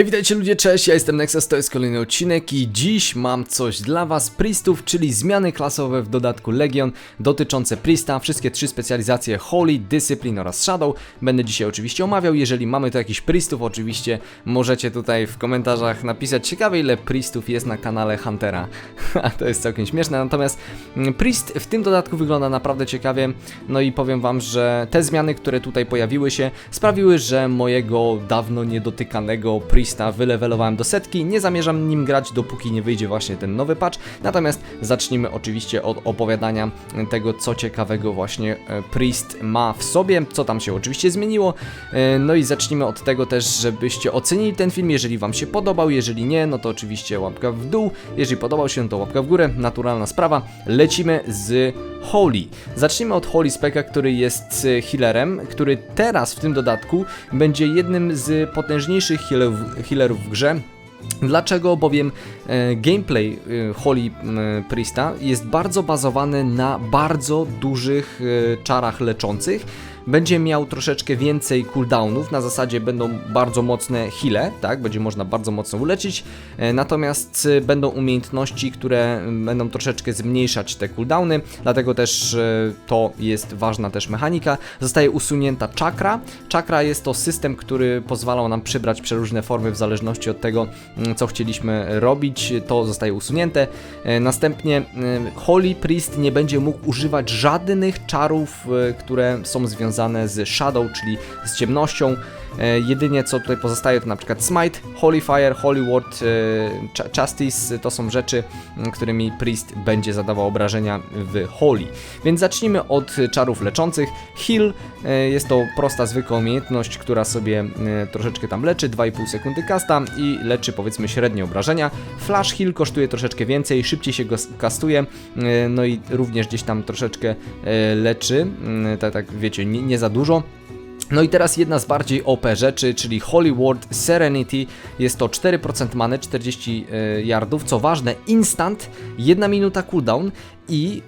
Hej, witajcie ludzie, cześć, ja jestem Nexus, to jest kolejny odcinek i dziś mam coś dla was, Priestów, czyli zmiany klasowe w dodatku Legion dotyczące Priesta, wszystkie trzy specjalizacje Holy, Discipline oraz Shadow, będę dzisiaj oczywiście omawiał, jeżeli mamy tu jakichś Priestów, oczywiście możecie tutaj w komentarzach napisać ciekawe ile Priestów jest na kanale Huntera, to jest całkiem śmieszne, natomiast mm, Priest w tym dodatku wygląda naprawdę ciekawie, no i powiem wam, że te zmiany, które tutaj pojawiły się, sprawiły, że mojego dawno niedotykanego Priesta wylewelowałem do setki. Nie zamierzam nim grać, dopóki nie wyjdzie właśnie ten nowy patch. Natomiast zacznijmy oczywiście od opowiadania tego, co ciekawego właśnie e, Priest ma w sobie, co tam się oczywiście zmieniło. E, No i zacznijmy od tego też, żebyście ocenili ten film, jeżeli wam się podobał, jeżeli nie, no to oczywiście łapka w dół, jeżeli podobał się, to łapka w górę, naturalna sprawa. Lecimy z Holy. Zacznijmy od Holy Specka, który jest e, healerem, który teraz w tym dodatku będzie jednym z potężniejszych healerów, healerów w grze. Dlaczego? Bowiem e, gameplay e, Holy e, Priesta jest bardzo bazowany na bardzo dużych czarach leczących. Będzie miał troszeczkę więcej cooldownów, na zasadzie będą bardzo mocne heale, tak? Będzie można bardzo mocno uleczyć, e, natomiast e, będą umiejętności, które m, będą troszeczkę zmniejszać te cooldowny, dlatego też e, to jest ważna też mechanika. Zostaje usunięta czakra. Czakra jest to system, który pozwalał nam przybrać przeróżne formy w zależności od tego, m, co chcieliśmy robić. To zostaje usunięte. Następnie Holy Priest nie będzie mógł używać żadnych czarów, które są związane z Shadow, czyli z ciemnością. E, Jedynie co tutaj pozostaje to na przykład Smite, Holy Fire, Holy Ward, e, Justice to są rzeczy, którymi Priest będzie zadawał obrażenia w Holy. Więc zacznijmy od czarów leczących. Heal e, jest to prosta, zwykła umiejętność, która sobie e, troszeczkę tam leczy, 2,5 sekundy casta i leczy powiedzmy średnie obrażenia. Flash Heal kosztuje troszeczkę więcej, szybciej się go kastuje, e, no i również gdzieś tam troszeczkę e, leczy, tak, tak wiecie, nie, nie za dużo. No i teraz jedna z bardziej OP rzeczy, czyli Holy Ward Serenity. Jest to 4% many, 40 e, yardów. Co ważne, instant, 1 minuta cooldown i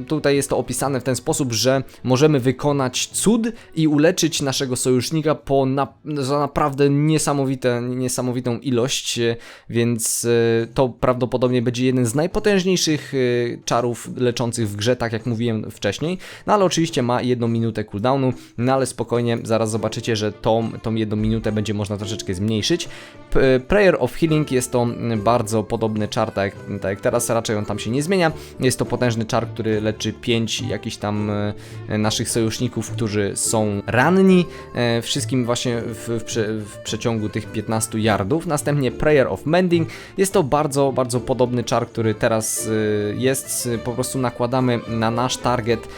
y, tutaj jest to opisane w ten sposób, że możemy wykonać cud i uleczyć naszego sojusznika po na, za naprawdę niesamowite, niesamowitą ilość, y, więc y, to prawdopodobnie będzie jeden z najpotężniejszych y, czarów leczących w grze, tak jak mówiłem wcześniej. No ale oczywiście ma jedną minutę cooldownu, no ale spokojnie, zaraz zobaczycie, że tą, tą jedną minutę będzie można troszeczkę zmniejszyć. P- Prayer of Healing jest to mm, bardzo podobny czar, tak tak jak teraz, raczej on tam się nie zmienia. Jest to potężny czar, który leczy 5 jakichś tam e, naszych sojuszników, którzy są ranni, e, wszystkim właśnie w, w, prze, w przeciągu tych 15 yardów. Następnie Prayer of Mending jest to bardzo, bardzo podobny czar, który teraz e, jest. Po prostu nakładamy na nasz target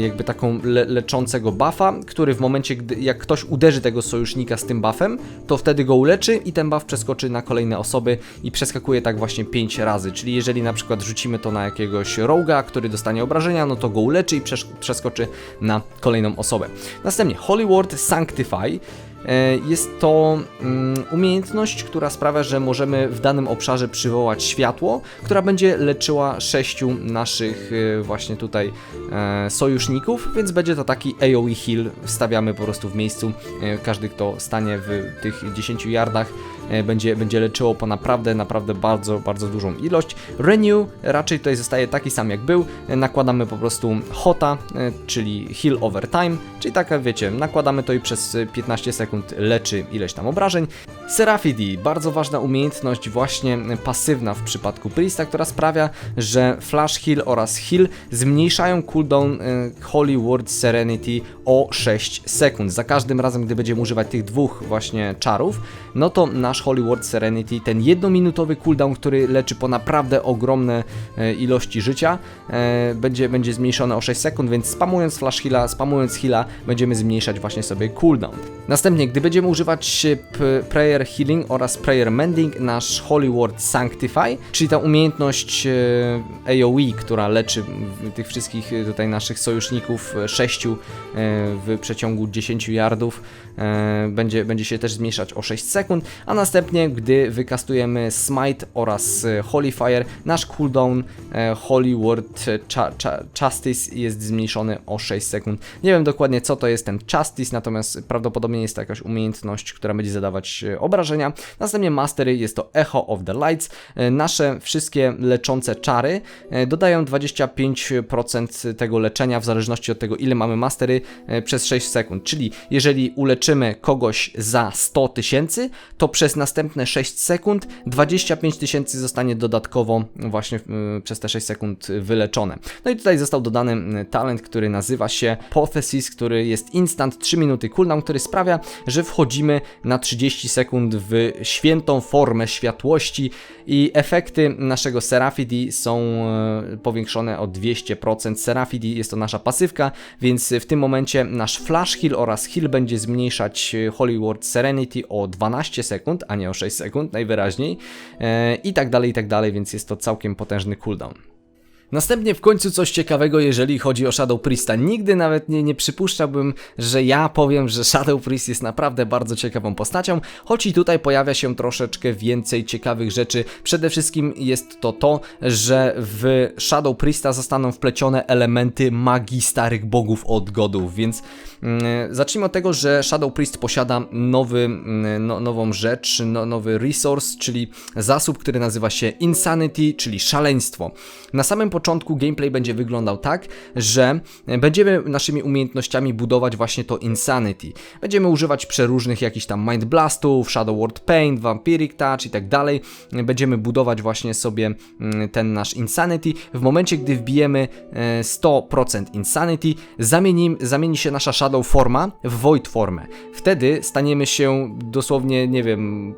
jakby taką le leczącego buffa, który w momencie, gdy jak ktoś uderzy tego sojusznika z tym buffem, to wtedy go uleczy i ten buff przeskoczy na kolejne osoby i przeskakuje tak właśnie 5 razy. Czyli jeżeli na przykład rzucimy to na jakiegoś roga, który dostanie obrażenia, no to go uleczy i przeskoczy na kolejną osobę. Następnie Holy Sanctify. E, Jest to mm, umiejętność, która sprawia, że możemy w danym obszarze przywołać światło, która będzie leczyła sześciu naszych e, właśnie tutaj e, sojuszników, więc będzie to taki AoE heal. Wstawiamy po prostu w miejscu. Każdy, kto stanie w tych 10 yardach, będzie, będzie leczyło po naprawdę, naprawdę bardzo, bardzo dużą ilość. Renew raczej tutaj zostaje taki sam jak był. E, Nakładamy po prostu hota, e, czyli heal over time, czyli taka wiecie, nakładamy to i przez e, 15 sekund leczy ileś tam obrażeń. Seraphity, bardzo ważna umiejętność właśnie e, pasywna w przypadku Priesta, która sprawia, że flash heal oraz heal zmniejszają cooldown e, Holy Word Serenity o 6 sekund. Za każdym razem, gdy będziemy używać tych dwóch właśnie czarów, no to nasz Holy Word Serenity, ten jednominutowy cooldown, który leczy po naprawdę ogromne e, ilości życia, e, będzie, będzie zmniejszony o 6 sekund, więc spamując flash heala, spamując heala, będziemy zmniejszać właśnie sobie cooldown. Następnie, gdy będziemy używać e, Prayer Healing oraz Prayer Mending, nasz Holy Word Sanctify, czyli ta umiejętność e, AoE, która leczy tych wszystkich e, tutaj naszych sojuszników, e, sześciu e, w przeciągu 10 yardów, e, będzie, będzie się też zmniejszać o 6 sekund, a następnie, gdy wykastujemy Smite oraz e, Holy Fire, nasz cooldown e, Holy Word e, Justice jest zmniejszony o 6 sekund. Nie wiem dokładnie co to jest ten Justice, natomiast prawdopodobnie jest to jakaś umiejętność, która będzie zadawać obrażenia. Następnie Mastery jest to Echo of the Lights. Nasze wszystkie leczące czary dodają 25% tego leczenia w zależności od tego ile mamy Mastery przez 6 sekund. Czyli jeżeli uleczymy kogoś za 100 tysięcy, to przez następne 6 sekund 25 tysięcy zostanie dodatkowo właśnie y, przez te 6 sekund wyleczone. No i tutaj został dodany y, talent, który nazywa się Pothesis, który jest instant 3 minuty cooldown, który sprawia, że wchodzimy na 30 sekund w świętą formę światłości i efekty naszego Seraphid są y, powiększone o 200%. Seraphid jest to nasza pasywka, więc w tym momencie nasz flash heal oraz heal będzie zmniejszać Holy Word Serenity o 12 sekund, a nie o 6 sekund najwyraźniej e, i tak dalej, i tak dalej, więc jest to całkiem potężny cooldown. Następnie w końcu coś ciekawego, jeżeli chodzi o Shadow Priesta. Nigdy nawet nie, nie przypuszczałbym, że ja powiem, że Shadow Priest jest naprawdę bardzo ciekawą postacią, choć i tutaj pojawia się troszeczkę więcej ciekawych rzeczy. Przede wszystkim jest to to, że w Shadow Priesta zostaną wplecione elementy magii starych bogów od godów, więc zacznijmy od tego, że Shadow Priest posiada nowy, mm, no, nową rzecz, no, nowy resource, czyli zasób, który nazywa się Insanity, czyli szaleństwo. Na samym początku gameplay będzie wyglądał tak, że będziemy naszymi umiejętnościami budować właśnie to Insanity. Będziemy używać przeróżnych jakichś tam Mind Blastów, Shadow Word Paint, Vampiric Touch i tak dalej. Będziemy budować właśnie sobie mm, ten nasz Insanity. W momencie, gdy wbijemy e, 100% Insanity, zamieni, zamieni się nasza Shadow forma w Void formę. Wtedy staniemy się dosłownie, nie wiem,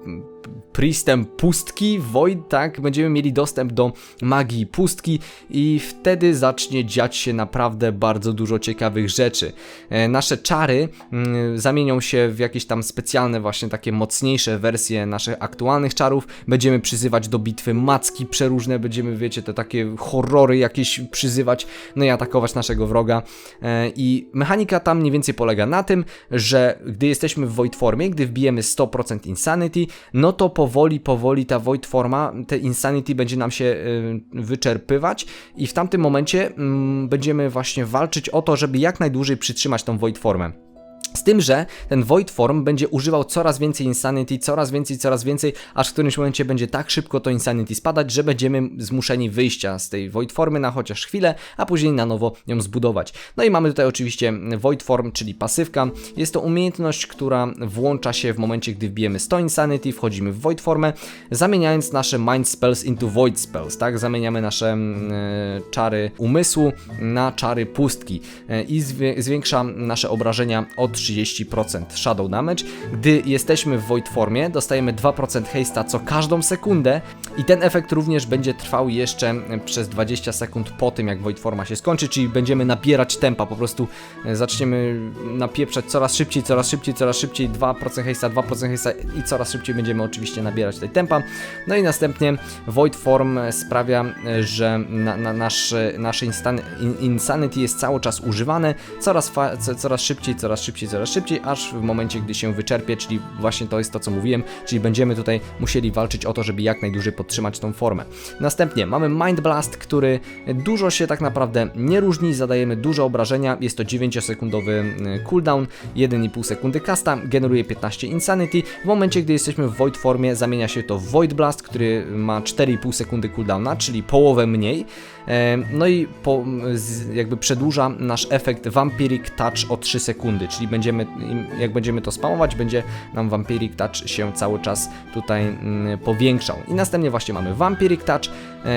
priestem pustki, void, tak? Będziemy mieli dostęp do magii pustki i wtedy zacznie dziać się naprawdę bardzo dużo ciekawych rzeczy. E, nasze czary mm, zamienią się w jakieś tam specjalne właśnie takie mocniejsze wersje naszych aktualnych czarów. Będziemy przyzywać do bitwy macki przeróżne, będziemy, wiecie, te takie horrory jakieś przyzywać, no i atakować naszego wroga. E, I mechanika tam mniej więcej polega na tym, że gdy jesteśmy w void formie, gdy wbijemy 100% insanity, no to powoli, powoli ta void forma, te insanity będzie nam się y, wyczerpywać i w tamtym momencie mm, będziemy właśnie walczyć o to, żeby jak najdłużej przytrzymać tą void formę. Z tym, że ten Void Form będzie używał coraz więcej Insanity, coraz więcej, coraz więcej, aż w którymś momencie będzie tak szybko to Insanity spadać, że będziemy zmuszeni wyjścia z tej Void Formy na chociaż chwilę, a później na nowo ją zbudować. No i mamy tutaj oczywiście Void Form, czyli pasywka. Jest to umiejętność, która włącza się w momencie, gdy wbijemy 100 Insanity, wchodzimy w Void Formę, zamieniając nasze Mind Spells into Void Spells, tak? Zamieniamy nasze mm, e, czary umysłu na czary pustki e, i zwiększa nasze obrażenia od 30% Shadow Damage. Gdy jesteśmy w Void formie, dostajemy 2% haste'a co każdą sekundę i ten efekt również będzie trwał jeszcze przez 20 sekund po tym, jak Void forma się skończy, czyli będziemy nabierać tempa, po prostu e, zaczniemy napieprzać coraz szybciej, coraz szybciej, coraz szybciej, 2% haste'a, 2% haste'a i coraz szybciej będziemy oczywiście nabierać tej tempa. No i następnie Void Form sprawia, e, że na, na nasz, nasze instan- in- Insanity jest cały czas używane, coraz, coraz szybciej, coraz szybciej, coraz szybciej, aż w momencie, gdy się wyczerpie, czyli właśnie to jest to, co mówiłem, czyli będziemy tutaj musieli walczyć o to, żeby jak najdłużej podtrzymać tą formę. Następnie mamy Mind Blast, który dużo się tak naprawdę nie różni, zadajemy dużo obrażenia, jest to 9-sekundowy y, cooldown, 1,5 sekundy casta, generuje 15 Insanity. W momencie, gdy jesteśmy w Void formie, zamienia się to w Void Blast, który ma 4,5 sekundy cooldowna, czyli połowę mniej. E, No i po, jakby przedłuża nasz efekt Vampiric Touch o 3 sekundy, czyli będziemy, jak będziemy to spamować, będzie nam Vampiric Touch się cały czas tutaj mm, powiększał. I następnie właśnie mamy Vampiric Touch,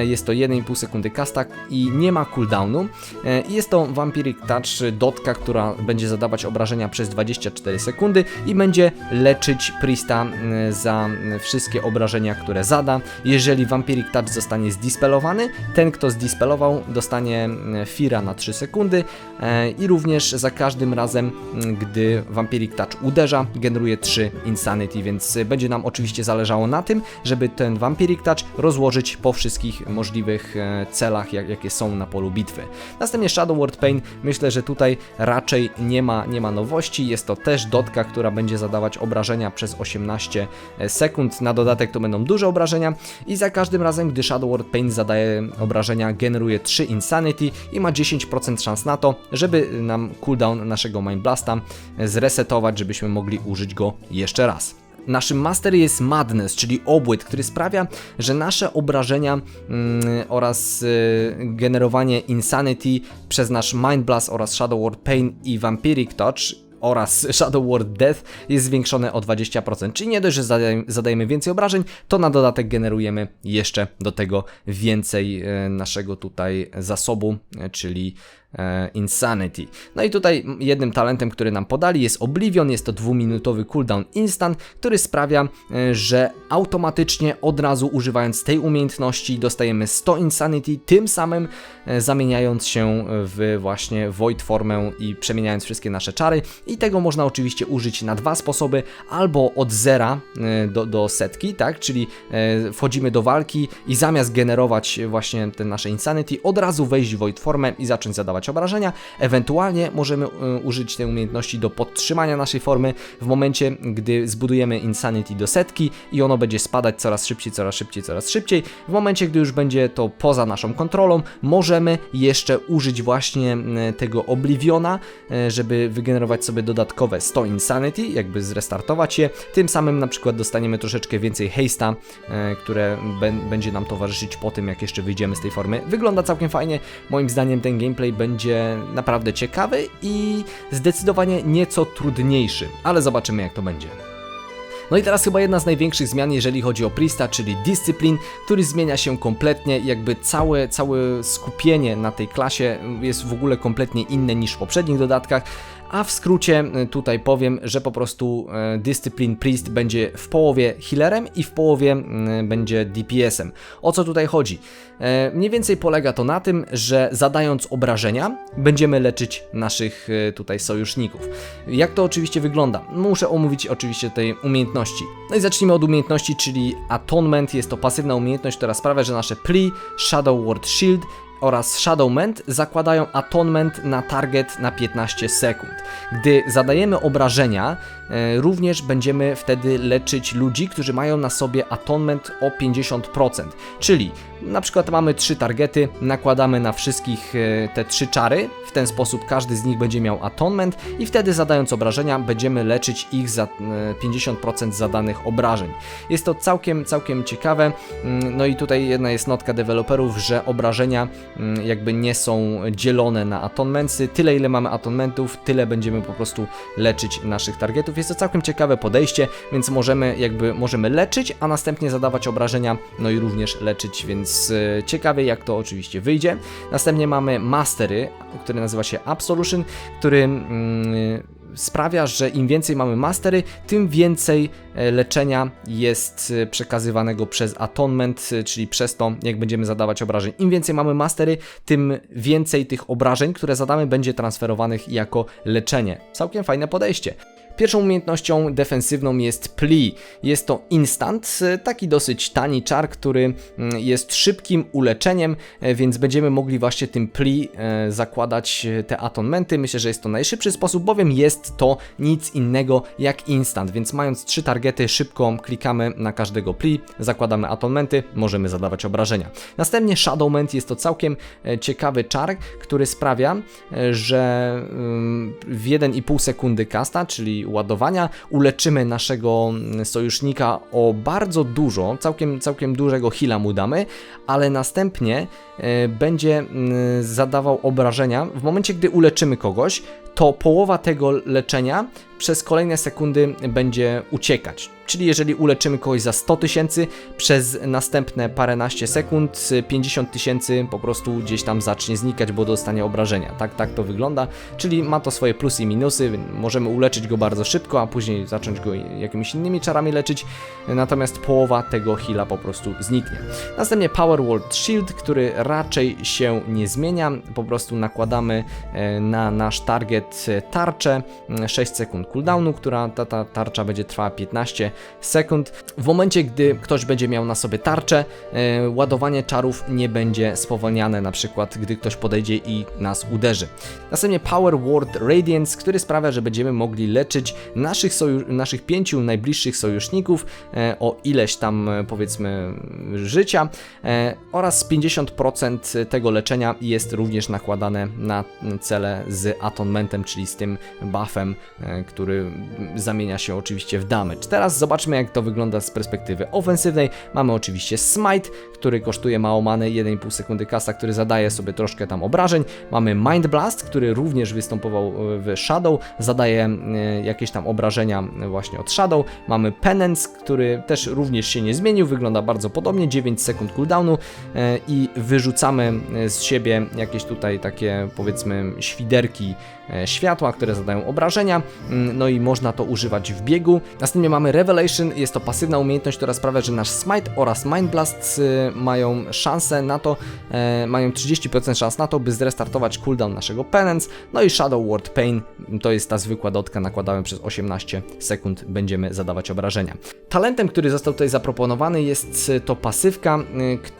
jest to 1,5 sekundy casta i nie ma cooldownu. E, jest to Vampiric Touch dotka, która będzie zadawać obrażenia przez 24 sekundy i będzie leczyć Priesta mm, za wszystkie obrażenia, które zada. Jeżeli Vampiric Touch zostanie zdispelowany, ten kto zdispelował dostanie Fira na 3 sekundy e, i również za każdym razem, gdy Vampiric Touch uderza, generuje 3 Insanity, więc będzie nam oczywiście zależało na tym, żeby ten Vampiric Touch rozłożyć po wszystkich możliwych e, celach, jak, jakie są na polu bitwy. Następnie Shadow Word Pain, myślę, że tutaj raczej nie ma, nie ma nowości, jest to też dotka, która będzie zadawać obrażenia przez 18 sekund, na dodatek to będą duże obrażenia i za każdym razem, gdy Shadow Word Pain zadaje obrażenia, generuje 3 Insanity i ma 10% szans na to, żeby nam cooldown naszego Mind Blasta zresetować, żebyśmy mogli użyć go jeszcze raz. Naszym master jest Madness, czyli obłyd, który sprawia, że nasze obrażenia mm, oraz y, generowanie Insanity przez nasz Mind Blast oraz Shadow Word Pain i Vampiric Touch oraz Shadow Word Death jest zwiększone o 20%. Czyli nie dość, że zadajemy, więcej obrażeń, to na dodatek generujemy jeszcze do tego więcej e, naszego tutaj zasobu, czyli Insanity. No i tutaj jednym talentem, który nam podali jest Oblivion, jest to dwuminutowy cooldown instant, który sprawia, e, że automatycznie od razu używając tej umiejętności dostajemy 100 Insanity, tym samym e, zamieniając się w właśnie Void formę i przemieniając wszystkie nasze czary. I tego można oczywiście użyć na dwa sposoby, albo od zera e, do, do setki, tak, czyli e, wchodzimy do walki i zamiast generować właśnie te nasze Insanity, od razu wejść w Void formę i zacząć zadawać obrażenia. Ewentualnie możemy e, użyć tej umiejętności do podtrzymania naszej formy w momencie, gdy zbudujemy Insanity do setki i ono będzie spadać coraz szybciej, coraz szybciej, coraz szybciej. W momencie, gdy już będzie to poza naszą kontrolą, możemy jeszcze użyć właśnie tego Obliviona, e, żeby wygenerować sobie dodatkowe 100 Insanity, jakby zrestartować je. Tym samym na przykład dostaniemy troszeczkę więcej haste'a, e, które bę- będzie nam towarzyszyć po tym, jak jeszcze wyjdziemy z tej formy. Wygląda całkiem fajnie. Moim zdaniem ten gameplay będzie naprawdę ciekawy i zdecydowanie nieco trudniejszy, ale zobaczymy jak to będzie. No i teraz chyba jedna z największych zmian, jeżeli chodzi o Prista, czyli Discipline, który zmienia się kompletnie, jakby całe, całe skupienie na tej klasie jest w ogóle kompletnie inne niż w poprzednich dodatkach. A w skrócie y, tutaj powiem, że po prostu e, Discipline Priest będzie w połowie healerem i w połowie y, będzie DPS-em. O co tutaj chodzi? Mniej więcej polega to na tym, że zadając obrażenia, będziemy leczyć naszych tutaj sojuszników. Jak to oczywiście wygląda? Muszę omówić oczywiście tej umiejętności. No i zacznijmy od umiejętności, czyli Atonement. Jest to pasywna umiejętność, która sprawia, że nasze Pli, Shadow Word Shield oraz Shadowment zakładają atonement na target na 15 sekund. Gdy zadajemy obrażenia, również będziemy wtedy leczyć ludzi, którzy mają na sobie atonement o 50%. Czyli na przykład mamy trzy targety, nakładamy na wszystkich e, te trzy czary, w ten sposób każdy z nich będzie miał atonement i wtedy zadając obrażenia będziemy leczyć ich za e, 50% zadanych obrażeń. Jest to całkiem, całkiem ciekawe, Mm, no i tutaj jedna jest notka deweloperów, że obrażenia mm, jakby nie są dzielone na atonementsy, tyle ile mamy atonementów, tyle będziemy po prostu leczyć naszych targetów. Jest to całkiem ciekawe podejście, więc możemy jakby możemy leczyć, a następnie zadawać obrażenia, no i również leczyć, więc e, ciekawie jak to oczywiście wyjdzie. Następnie mamy mastery, który nazywa się Absolution, który mm, sprawia, że im więcej mamy mastery, tym więcej e, leczenia jest e, przekazywanego przez atonement, czyli przez to, jak będziemy zadawać obrażeń. Im więcej mamy mastery, tym więcej tych obrażeń, które zadamy, będzie transferowanych jako leczenie. Całkiem fajne podejście. Pierwszą umiejętnością defensywną jest Pli. Jest to instant, e, taki dosyć tani czar, który mm, jest szybkim uleczeniem, e, więc będziemy mogli właśnie tym Pli e, zakładać te atonementy. Myślę, że jest to najszybszy sposób, bowiem jest to nic innego jak instant, więc mając trzy targety, szybko klikamy na każdego Pli, zakładamy atonementy, możemy zadawać obrażenia. Następnie Shadowment jest to całkiem ciekawy czar, który sprawia, że ym, w 1,5 sekundy casta, czyli ładowania, uleczymy naszego mm, sojusznika o bardzo dużo, całkiem, całkiem dużego heala mu damy, ale następnie będzie mm, zadawał obrażenia. W momencie, gdy uleczymy kogoś, to połowa tego leczenia przez kolejne sekundy będzie uciekać. Czyli jeżeli uleczymy kogoś za 100 tysięcy, przez następne paręnaście sekund 50 tysięcy po prostu gdzieś tam zacznie znikać, bo dostanie obrażenia. Tak, tak to wygląda. Czyli ma to swoje plusy i minusy. Możemy uleczyć go bardzo szybko, a później zacząć go jakimiś innymi czarami leczyć. Natomiast połowa tego heala po prostu zniknie. Następnie Power World Shield, który raczej się nie zmienia. Po prostu nakładamy e, na nasz target e, tarczę 6 sekund cooldownu, która ta, ta tarcza będzie trwała 15 sekund. W momencie, gdy ktoś będzie miał na sobie tarczę, e, ładowanie czarów nie będzie spowolniane, na przykład gdy ktoś podejdzie i nas uderzy. Następnie Power Word Radiance, który sprawia, że będziemy mogli leczyć naszych, naszych pięciu najbliższych sojuszników o ileś tam powiedzmy życia oraz 50% tego leczenia jest również nakładane na cele z atonementem. talentem, czyli z tym buffem, e, który zamienia się oczywiście w damage. Teraz zobaczmy jak to wygląda z perspektywy ofensywnej. Mamy oczywiście Smite, który kosztuje mało many, 1,5 sekundy kasa, który zadaje sobie troszkę tam obrażeń. Mamy Mind Blast, który również występował e, w Shadow, zadaje e, jakieś tam obrażenia właśnie od Shadow. Mamy Penance, który też również się nie zmienił, wygląda bardzo podobnie, 9 sekund cooldownu i wyrzucamy e, z siebie jakieś tutaj takie powiedzmy świderki e, światła, które zadają obrażenia, Mm, no i można to używać w biegu. Następnie mamy Revelation, jest to pasywna umiejętność, która sprawia, że nasz Smite oraz Mind Blast y, mają szansę na to, e, mają 30% szans na to, by zrestartować cooldown naszego Penance, no i Shadow Ward Pain, to jest ta zwykła dotka, nakładamy przez 18 sekund, będziemy zadawać obrażenia. Talentem, który został tutaj zaproponowany jest to pasywka,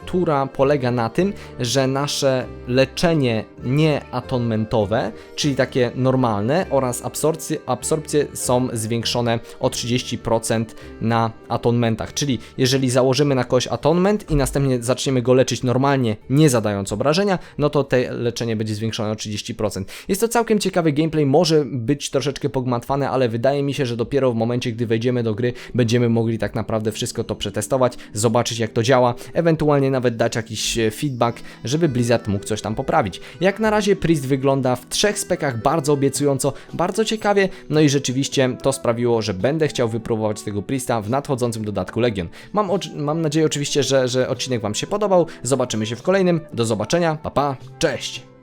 która polega na tym, że nasze leczenie nieatonmentowe, czyli takie normalne oraz absorpcje, absorpcje są zwiększone o 30% na atonmentach, czyli jeżeli założymy na kogoś atonment i następnie zaczniemy go leczyć normalnie, nie zadając obrażenia, no to te leczenie będzie zwiększone o 30%. Jest to całkiem ciekawy gameplay, może być troszeczkę pogmatwane, ale wydaje mi się, że dopiero w momencie, gdy wejdziemy do gry, będziemy mogli tak naprawdę wszystko to przetestować, zobaczyć jak to działa, ewentualnie nawet dać jakiś e, feedback, żeby Blizzard mógł coś tam poprawić. Jak na razie Priest wygląda w trzech spekach bardzo obiecująco, bardzo ciekawie, no i rzeczywiście to sprawiło, że będę chciał wypróbować tego Priesta w nadchodzącym dodatku Legion. Mam, mam nadzieję oczywiście, że, że odcinek Wam się podobał, zobaczymy się w kolejnym, do zobaczenia, pa pa, cześć!